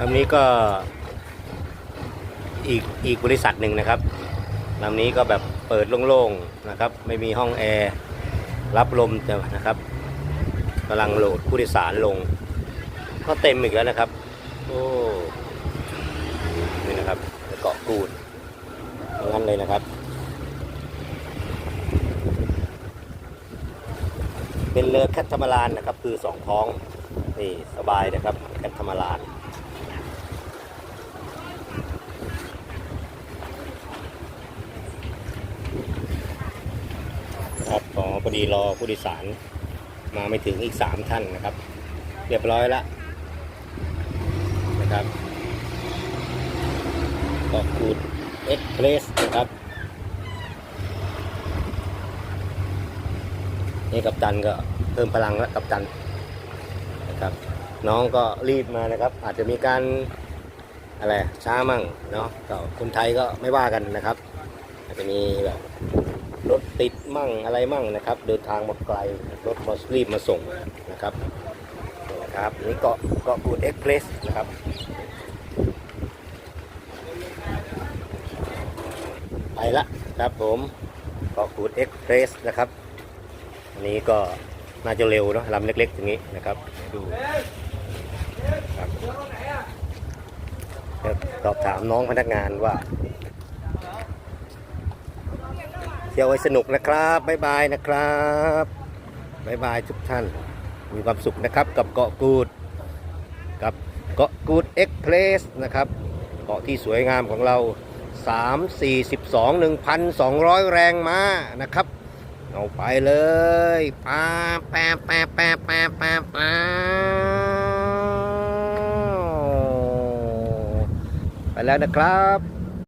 ลำนี้ก็อีกอีกบริษัทหนึ่งนะครับลำนี้ก็แบบเปิดโล่งๆนะครับ ไม่มีห้องแอร์รับลมจะนะครับกำลังโหลดผู้โดยสารลง ก็เต็มอีกแล้วนะครับ โอ้นี่นะครับเกาะกูดอย่างนั้นเลยนะครับ เป็นเรือแคทธามารานนะครับ คือสองท้องนี่สบายนะครับแคทธามลานครับขอ พอดีรอผู้โดยสารมาไม่ถึงอีกสามท่านนะครับ เรียบร้อยแล้วนะครับก็คูดเอ็กเพรสนะครับ นี่กัปตันก็เพิ่มพลังแล้วกัปตันนะครับ น้องก็รีบมานะครับ อาจจะมีการอะไรช้ามั่งเนาะก็คนไทยก็ไม่ว่ากันนะครับ อาจจะมีแบบ รถติดมั่งอะไรมั่งนะครับ เดินทางมาไกลรถมารีบมาส่งนะครับนะครับนี่เกาะเกาะกูดเอ็กเพรสนะครับไปละครับผมเกาะกูดเอ็กเพรสนะครับอันนี้ก็น่าจะเร็วเนาะลำเล็กๆอย่างนี้นะครับดูครับสอบถามน้องพนักงานว่า เที่ยวให้สนุกนะครับบ๊ายบายนะครับบ๊ายบายทุกท่าน มีความสุขนะครับกับเกาะกูด กับเกาะกูดเอ็กเพลสนะครับ เกาะที่สวยงามของเรา 3 4 12 1,200 แรงม้านะครับเอาไปเลยป้าแปะแปะแปะแปะแปะแปไปแล้วนะครับ